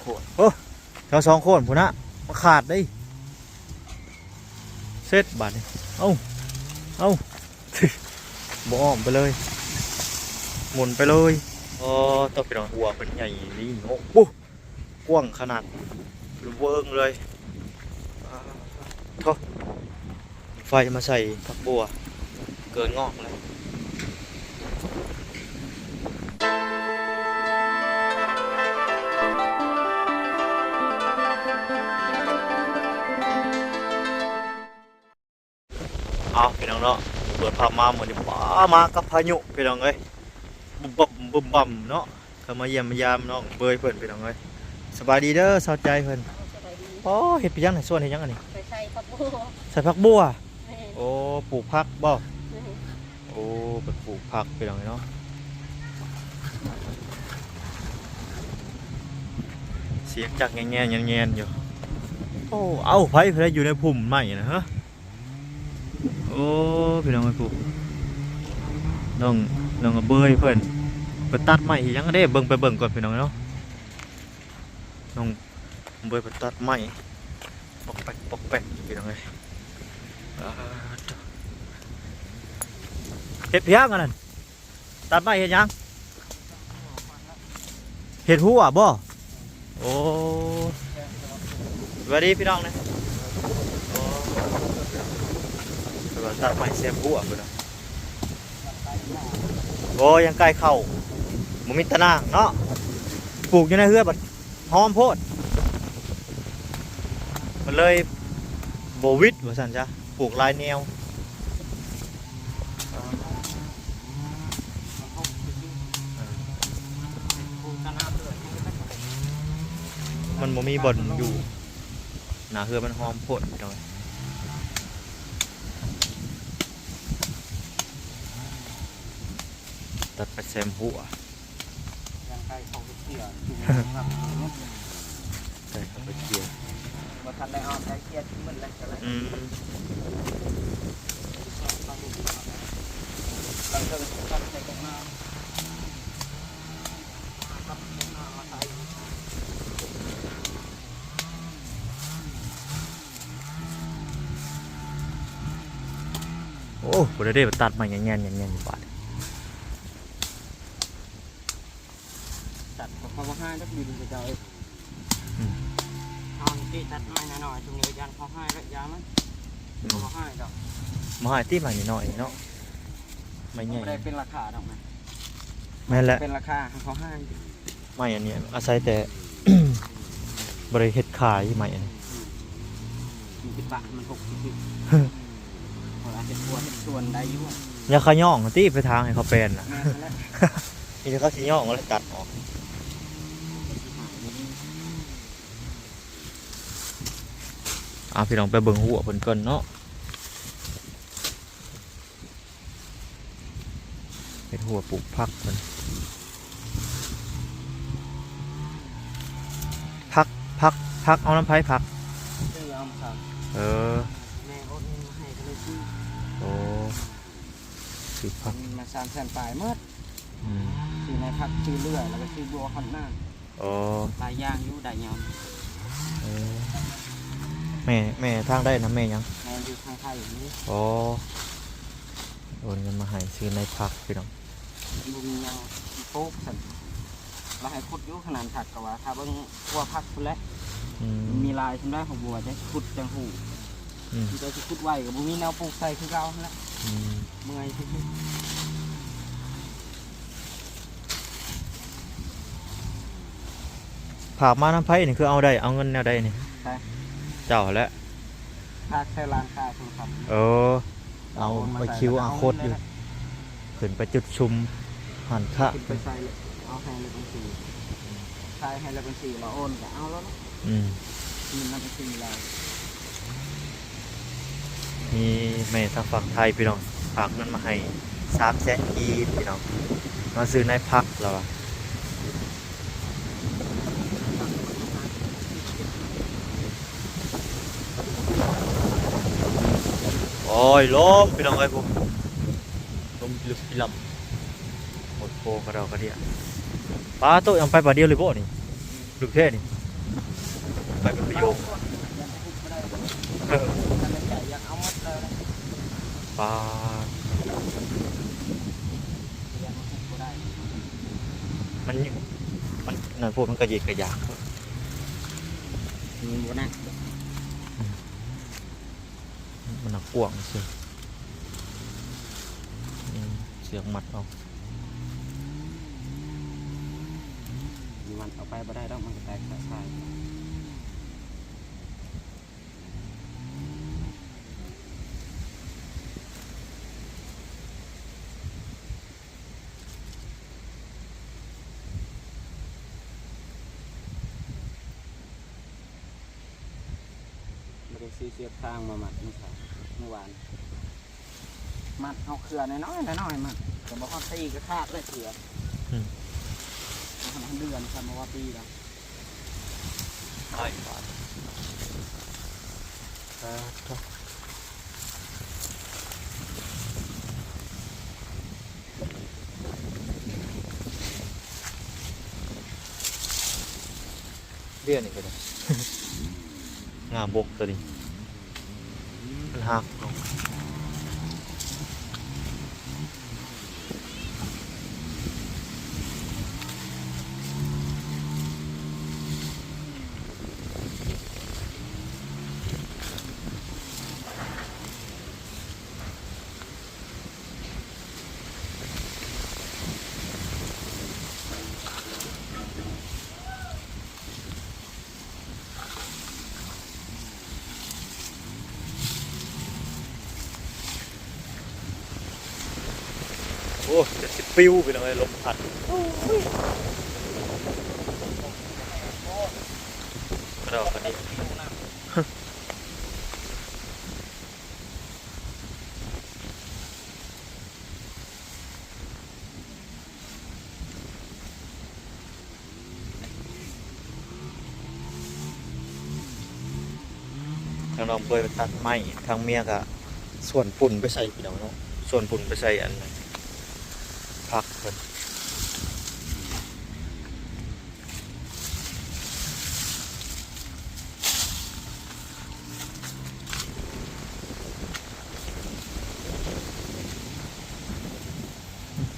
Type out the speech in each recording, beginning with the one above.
โคนโอ้แถวสองโคนพุ่นนะมาขาดได้เสร็จบาดนี่เอ้าเอ้าบ่อ้อมไปเลย หมุนไปเลยอ๋อต้องไปนอนหัวเป็นใหญ่นี่โอ้โหกว้างขนาดเวิร์งเลยอ่าโทษไฟมาใส่ผักบัว เกินงอกเลย เอาพี่น้องเนาะเปิดภาพมาเหมือนจะป้ามากับพายุพี่น้องเอ้ยบุบบับบุบบั่มเนาะเข้ามาเยี่ยมมายามน้องเบยเพิ่นพี่น้องเอ้ยสบายดีเด้อเศร้าใจเพิ่นสบายดีโอ้เฮ็ดไปยังไหนส่วนเฮ็ดยังอันนี้ไปใส่ผักบัวใส่ผักบัวแม่โอ้ปลูกผักบ่แม่โอ้เปิดปลูกผักพี่น้องเอ้ยเนาะเสียงจักแง่ๆแง่ๆอยู่โอ้เอ้าไผเพิ่นอยู่ในพุ่มไม้นะฮะ โอ้พี่น้องเอ้ยปลูกน้องน้องก็เบยเพิ่นไปตัดไม้อีหยังก็ได้เบิ่งไปเบิ่งก่อนพี่น้องเนาะน้องเบิ่งไปตัดไม้ปอกแปกปอกแปกพี่น้องเอ้ยเฮ็ดเพียงอันนั้นตัดไม้เฮ็ดหยังเฮ็ดหัวบ่โอ้สวัสดีพี่น้องนะโอ้ สวัสดีตัดไม้เสียบหัวพี่น้องโอ้ยังใกล้เข้ามมีตะนางเนาะปลูกอยู่ในเฮือบัดหอมโพดมันเลยโบวิดว่าสันจ้ะปลูกลายแนวมันบ่มีบ่อนอยู่หนาเฮือมันหอมโพดจังเลย ตัดไปแซมหัวยังใกล้เขาไปเกี่ยวจุ่มน้ำใส่เข้าไปเกี่ยวมาทันได้เอาใช้เกียร์ที่มันแหลกกันแล้วอืมเราเจอกันใช้ตรงหน้าครับตรงหน้ามาใช้โอ้โหได้ได้ไปตัดมาอย่างเงี้ยอย่างเงี้ยบาทตัดกับเขาให้ แล้วบินไปเจ้าเองเอาที่ตัดไม้หน่อยๆตรงนี้ยันเขาให้แล้วยามันเขาให้ดอกมาให้ที่มาหน่อยๆเนาะไม่ไม่ใหญ่ได้เป็นราคาดอกไหมแม่นแหละเป็นราคาเขาให้ไม่อันเนี้ยอาศัยแต่บริเฮ็ดขายไม่อันนี้มันสิบบาทมันหกสิบเวลาเป็นตัวเป็นส่วนได้อยู่อย่าขย่องที่ไปทางให้เขาเป็นนะแม่แล้วนี่เขาสิย่องก็เลยตัดออก อ่าพี่น้องไปเบิ่งหัวเพิ่นก่อนเนาะเป็นหัวปลูกผักเพิ่นผักผักผักเอาน้ำไผ่ผัก ซื้อเอามาสั่งเออ แม่โอนเงินมาให้ก็เลยซื้อโอ้สิผักมาสามแสนปลายเมื่ออืมซื้อในพักซื้อเลื่อยแล้วก็ซื้อบัวขันหน้าโอ้ปลายย่างอยู่ได้ยังเออ แม่แม่ทางได้นะแม่ยังแม่อยู่ทางไทยอย่างนี้โอ้โอนเงินมาให้ซื้อในผักพี่น้องอยู่มียังโป๊กสันเราให้ขุดอยู่ขนาดผักกว่าถ้าเบิ่งบัวพักพุ่นแหล้วอืมมีลายขึ้นได้ของบัวจะขุดจังหูอืมที่จะขุดไว้กับบุมีแนวปลูกใส่คือเก่าหั่นแหละอืมเมื่อยที่ผากมาน้ำไผ่นี่คือเอาได้ เอาเงินแนวใดนี่ใช่ เจ้าแหล้วพักใส่ร้านค้าคุณครับเออ เอาไปคิวอาโคตอยู่ขึ้นไปจุดชุมหันค่าขึ้นไปใส่เลยเอาให้เลยบัญชีใส่ให้เลยบัญชีเราโอนก็เอาแล้วเนาะอืมมีนับบัญชีเรามีแม่ทางฝั่งไทยพี่น้องฝากเงินมาให้สามแสนกีบพี่น้องมาซื้อในพักแล้วอะ โอ้ยลมพี่น้องเอ้ยผมลมลึกพิลำหมดโพกระเรากระเดียปลาโตยังไปปลาเดียวเลยบ่นี่ลึกแท้นี่เไปเป็นประโยคยังไม่พูดไม่ได้เออทำใจยังเอาหมดเลยปลายังพูดไม่ได้มันยิ่งมันนั่นพวกมันกระยิกกระยากมีบ่นะ มันหนักกว่างเสียอืมเสียงมัดเอามีมันเอาไปบ่ได้ดอกมันก็แตกสายซื้อเสียบทางมามัดนี่ครับ เมื่อวานมัดเอาเครือน้อยๆน้อยๆมัดแต่บอกว่าตีก็ขาดเลยเครืออืม มันเดือนครับมาว่าปีแล้วไอ้ปลาปลาท็อปเบี้ยนี่ก็ได้ งามบกตัวนี้ มันหักลง โอ้จะสิปิ้วไปเลยลมพัดเราคนนี้ทางน้องเปยไปตัดไม้ทางเมียก็ส่วนปุ่นไปใส่พี่น้องเนาะส่วนปุ่นไปใส่อันนั้น พักเพิ่น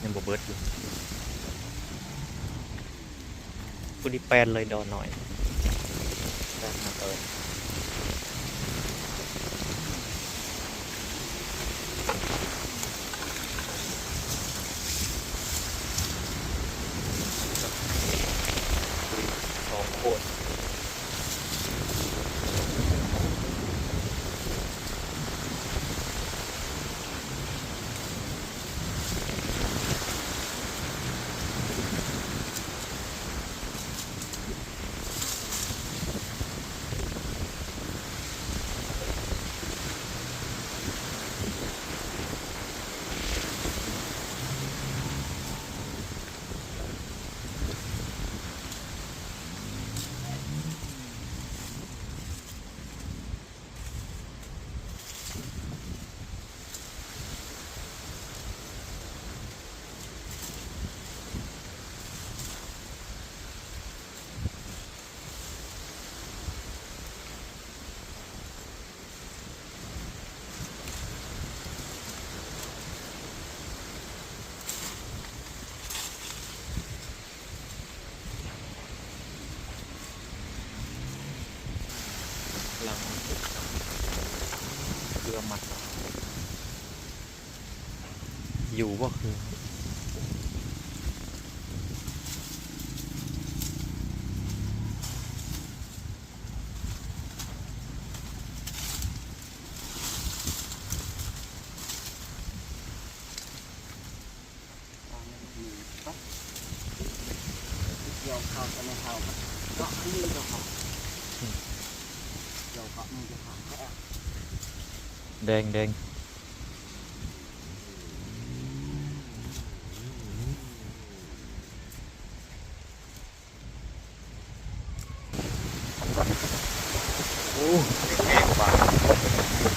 ยังบ่เบิดอยู่ผู้ดีแปนเลยดอหน่อยแปลนมาเอิน สองคนหลังเรือมัด อยู่ก็คือเกี่ยวเข้าจะไม่เข้าครับเกาะมือเจ้าของเกี่ยวเกาะมือเจ้าของแค่แดงแดง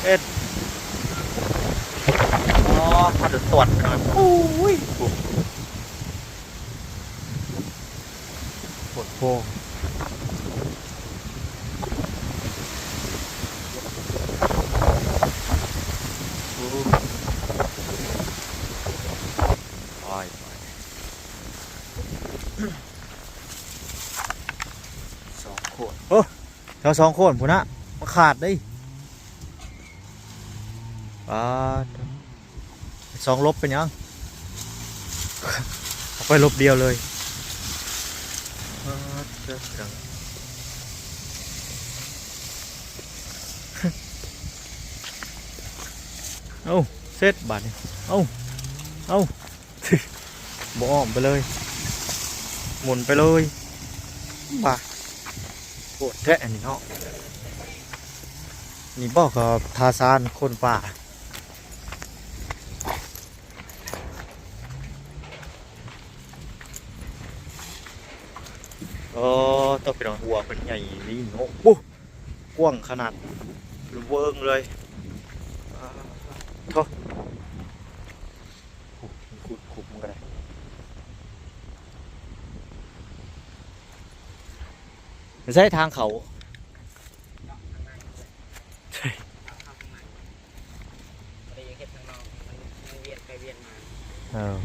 เอ็ดอ๋อพอถึงตรวจไปหน่อยปุ้ยปวดโป้งสองโคนเออแถวสองโคนผู้นนะ ขาดได้ปาดสองลบเป็นยังเอาไปลบเดียวเลยปาดเด้อพี่น้องเอาเซตบัตรนี่เอาเอาบอ้อมไปเลย หมุนไปเลยป่าปวดแท้อันนี้เนาะ นี่บอกกับทาซานคนป่า เออต้องเป็นหัวเป็นใหญ่นี่เนาะปุ๊กว้างขนาดเวิร์งเลยอ่าโทษโอ้ขุดขุดมันก็ได้ไม่ใช่ทางเขา ใช่ ไปยังเฮ็ดทางนอกมันมันเวียนไปเวียนมา เออ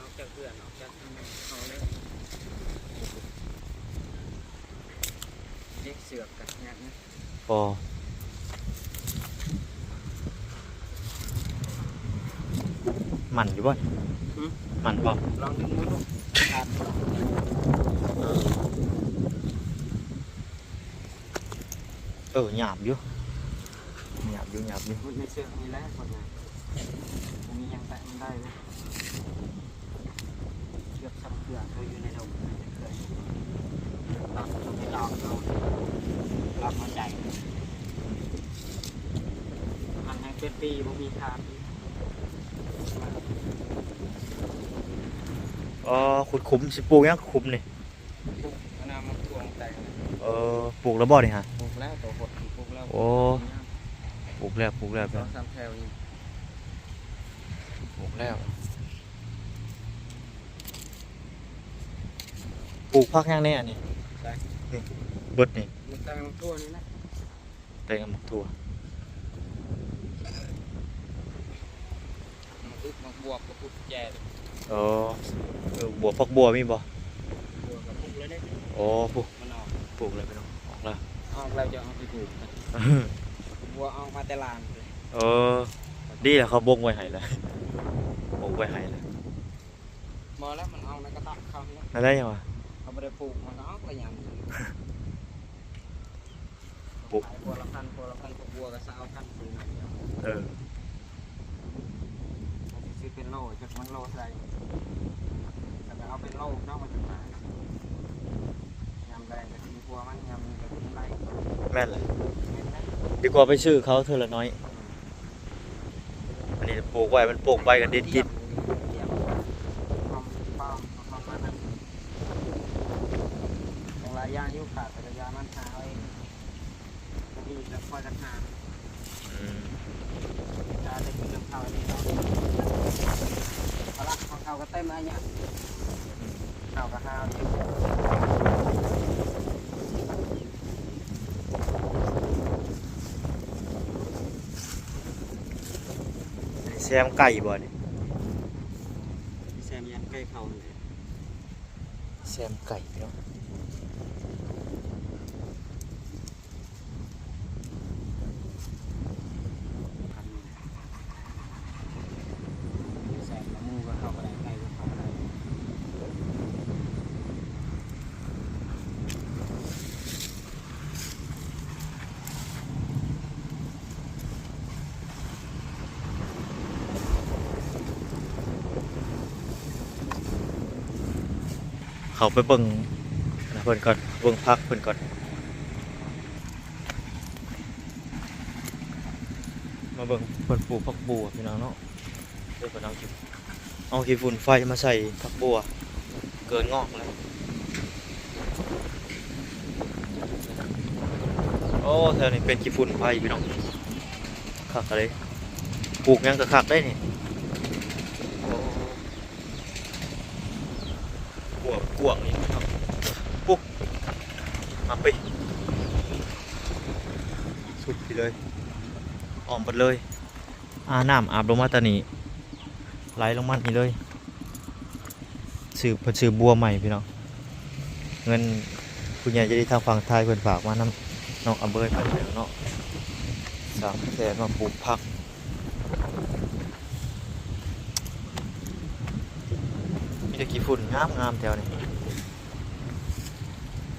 ออกจากเพื่อนออกจากเขาเลยเด็กเสือกกันเนี่ยนะพอมันอยู่บ่มันบ่ลองดึงมือดูขาดเออหยาบอยู่หยาบอยู่หยาบอยู่มันในเสือกมีแล้วคนงานมันมียังแตะมันได้เลย เกือบสับเกลือเขาอยู่ในดงเคยลองต้องไปลองเอาลองเอาใจมันให้เป็นปีบ่มีขาดเออขุดคุ้มสิปลูกยังคุ้มนี่อันนั้นมันทวงแต่งเออปลูกแล้วบ่นี่ฮะปลูกแล้วตัวหดปลูกแล้วโอ้ปลูกแล้วปลูกแล้วสองสามแถวนี่ปลูกแล้ว ปลูกพักยังเนี่ยอันนี้ใช่ นี่เบิดนี่มันแต่งทั่วนี่นะแตงกับหมักถั่วมันอึกมันบวกกับพุกแย่เออเออบัวพักบัวมีบ่บวกกับพุกเลยเนี่ยโอ้ปลูกมันออกปลูกเลยไม่ต้องออกแล้ว ออกเราจะเอาไปปลูกนะบัวเอามาแต่ลานเลยเออ ดีแหละเขาบงไว้ให้เลยบงไว้ให้เลยมอแล้วมันเอาในกระตักเขาเนี่ยอะไรยังวะ เขาไม่ได้ปลูกมันเอาไปยังปลูกขายบัวละพันบัวละพันกับบัวกับสาวพันซื้อมาเดียวเออมันสิซื้อเป็นโลจากมันโลใส่แต่ไปเอาเป็นโลเนาะมันจะมายำแรงกับกินบัวมันยำกับกินไรแม่นเลยเห็นไหมดีกว่าไปซื้อเขาเท่าละน้อย อันนี้ปลูกไว้มันปลูกไปกันเด็ดกิ นของลายยางยุขาดแต่ละยางมันหาเอาเองมีแล้วคอยกันหาอืมจะได้กินน้ำข้าวนี่เนาะพลักของเขาก็เต็มอะไรเนี่ยข้าวก็หาเอาเองอันนี้แซมไก่บ่นี่พี่แซมยันใกล้เขาเลย แซมไก่เนาะ พันนี่พี่แซมละมูก็เข้าก็ได้ใกล้ก็เข้าก็ได้ เขาไปเบิ่งนะเพิ่นก่อนเบิ่งพักเพิ่นก่อน มาเบิ่งเพิ่นปลูกผักบัวพี่น้องเนาะเดี๋ยวเพิ่นเอาขี้เอาขี้ฝุ่นไฟมาใส่ผักบัว เกินงอกแล้วโอ้แถวนี้เป็นขี้ฝุ่นไฟพี่น้องคักอะไรปลูกยังก็คักได้นี่โอ้ กวงกวงนี่ครับปุ๊บมาไปสุดไปเลยออมหมดเลยอาน้ำอาบลงมาตานี้ไหลลงมานี่เลยสืบเพิ่นสืบบัวใหม่พี่น้องเงินคุณยายจะได้ทางฝั่งไทยเพิ่นฝากมานํน้องอเบยไปแล้วเนาะสามแสนมาปลูกผักมีแต่กี่ฝุ่นงามงามแถวนี้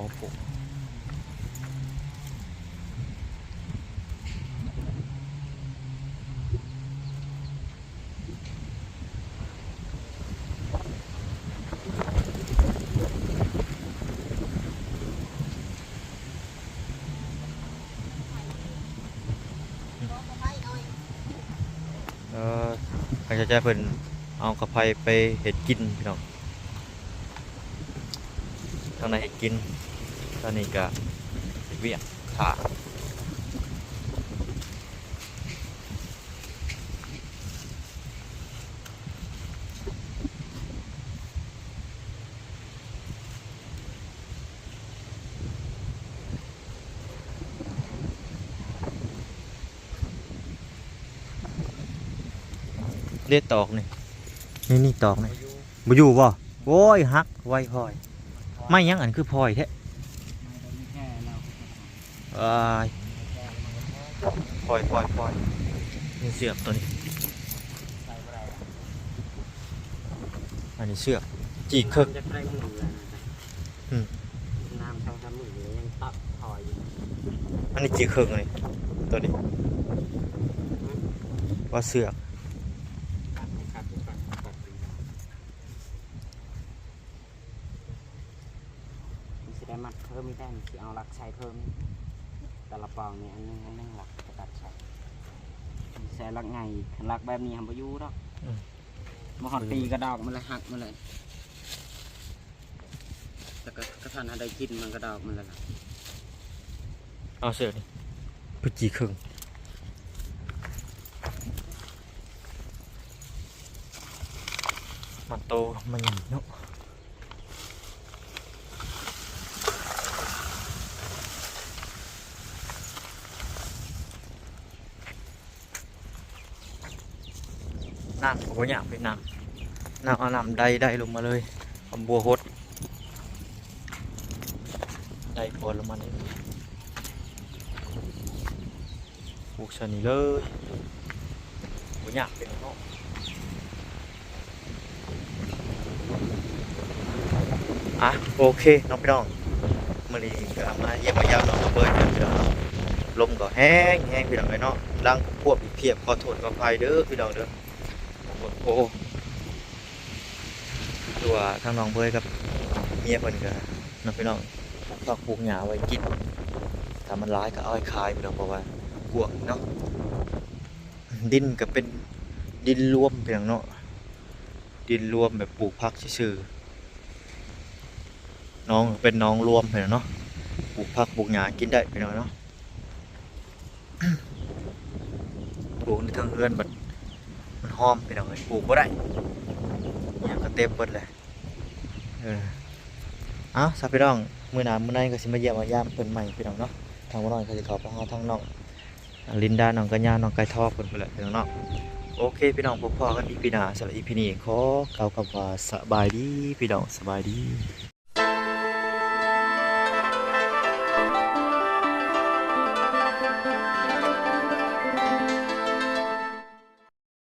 อกเขาปอไปน้องเขาปอออใครจะจะเพิ่นเอากระเพราไปเห็ดกินพี่น้องทางในเห็ดกิน อนนี้ก็เฮ็ดเวียกขาเลียดตอกนี่นี่นี่ตอกนี่บ่อยู่บ่โอ้ยหักไว้พลอย ไม่ยังอันคือพลอยแท้ไม่แค่เรา อ้ายพลอยพลอยพลอยนี่เสือกตัวนี้ใส่บ่ได้อันนี้เสือกจีกเคิกจะใกล้มือแล้วนะอืมน้ำช่องทำมือยังตักถอยอยู่อันนี้จีกเคิกเลยตัวนี้ว่าเสือกตักไม่ขัดไม่ขัดไม่ขัดมันสิได้มัดเพิ่มไม่ได้มันสิเอาหลักใช้เพิ่ม แต่ละปองนี่อันหนึงอันหนึงหลักจะตัดใช้ใช้หลักไงหลักแบบนี้ทำประยุทธ์หรอกมาหอดปีกระดอกมันเลยหักมันเลยแต่ก็กระทันอะไรกินมันกระดอกมันเลยล่ะเอาเสือกนี่คือจีกเคิกมันโตมันใหญ่เนาะน้ำผมอยากเป็นน้ำน้ำเอาน้ำใดได้ลงมาเลยเอาบัวหดได้พอลงมาเลยปลูกชนิดเลยผมอยากเป็นเนาะอะโอเคน้องพี่น้องมื่อนี้ก็มาเยี่ยมมายามน้องกระเบิดกันพี่น้องเนาะลมก็แห้งแห้งพี่น้องเลยเนาะล้างพวกอีกเพียบขอโทษขออภัยเด้อพี่น้องเด้อ โอ้ตัวทางน้องเบยกับเมียเพิ่นก็น้องพี่น้องฝากปลูกหญ้าไว้กินถ้ามันร้ายก็เอาไว้ขายพี่น้องเพราะว่ากวางเนาะดินก็เป็นดินรวมพี่น้องเนาะดินรวมแบบปลูกผักซื่อๆน้องเป็นน้องรวมพี่น้องเนาะปลูกผักปลูกหญ้ากินได้พี่น้องเนาะปลูกในทางเรือนบัด มันหอมไปหน่อยปลูกก็ได้อย่างก็เต็มเบิดเลยเออเอาสับพี่น้องมือหนามือในก็สิมาเยี่ยมมายามเพิ่นใหม่พี่น้องเนาะทางบ่น้อยก็สิเขอไปหาทางน้องลินดาน้องกัญญาน้องไก่ทอเพิ่นไปละพี่น้องเนาะโอเคพี่น้องพบพ่อกันอีพีหน้าสำหรับอีพีนี้ขอกล่าวคำว่าสบายดีพี่น้องสบายดี